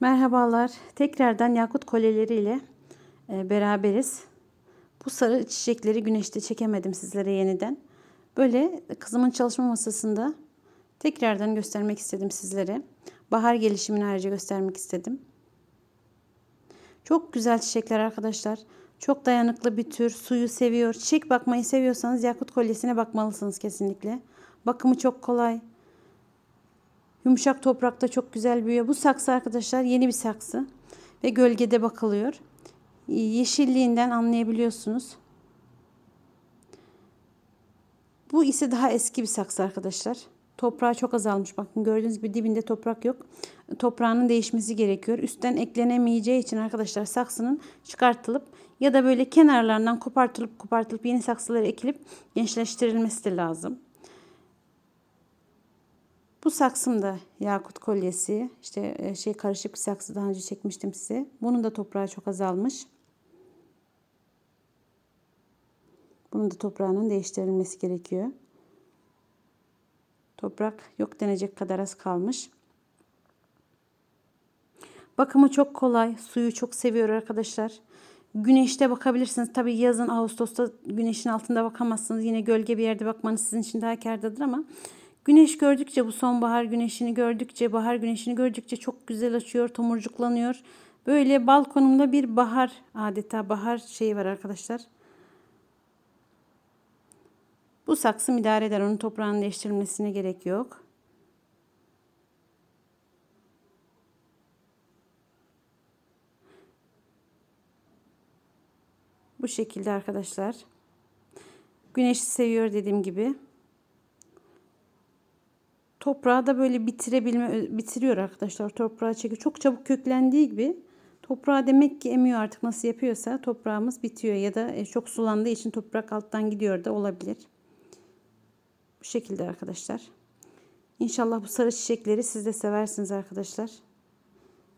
Merhabalar. Tekrardan yakut kolyeleriyle e, beraberiz. Bu sarı çiçekleri güneşte çekemedim sizlere yeniden. Böyle kızımın çalışma masasında tekrardan göstermek istedim sizlere. Bahar gelişimini ayrıca göstermek istedim. Çok güzel çiçekler arkadaşlar. Çok dayanıklı bir tür. Suyu seviyor. Çiçek bakmayı seviyorsanız yakut kolyesine bakmalısınız kesinlikle. Bakımı çok kolay. Yumuşak toprakta çok güzel büyüyor. Bu saksı arkadaşlar yeni bir saksı ve gölgede bakılıyor. Yeşilliğinden anlayabiliyorsunuz. Bu ise daha eski bir saksı arkadaşlar. Toprağı çok azalmış. Bakın gördüğünüz gibi dibinde toprak yok. Toprağının değişmesi gerekiyor. Üstten eklenemeyeceği için arkadaşlar saksının çıkartılıp ya da böyle kenarlarından kopartılıp kopartılıp yeni saksılara ekilip gençleştirilmesi de lazım. Bu saksım da yakut kolyesi. İşte şey karışık bir saksı daha önce çekmiştim size. Bunun da toprağı çok azalmış. Bunun da toprağının değiştirilmesi gerekiyor. Toprak yok denecek kadar az kalmış. Bakımı çok kolay. Suyu çok seviyor arkadaşlar. Güneşte bakabilirsiniz. Tabii yazın Ağustos'ta güneşin altında bakamazsınız. Yine gölge bir yerde bakmanız sizin için daha kârdadır ama güneş gördükçe bu sonbahar güneşini gördükçe, bahar güneşini gördükçe çok güzel açıyor, tomurcuklanıyor. Böyle balkonumda bir bahar adeta bahar şeyi var arkadaşlar. Bu saksım idare eder. Onun toprağını değiştirilmesine gerek yok. Bu şekilde arkadaşlar. Güneşi seviyor dediğim gibi. Toprağı da böyle bitirebilme bitiriyor arkadaşlar. Toprağı çekiyor. Çok çabuk köklendiği gibi toprağı demek ki emiyor artık nasıl yapıyorsa toprağımız bitiyor ya da çok sulandığı için toprak alttan gidiyor da olabilir. Bu şekilde arkadaşlar. İnşallah bu sarı çiçekleri siz de seversiniz arkadaşlar.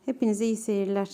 Hepinize iyi seyirler.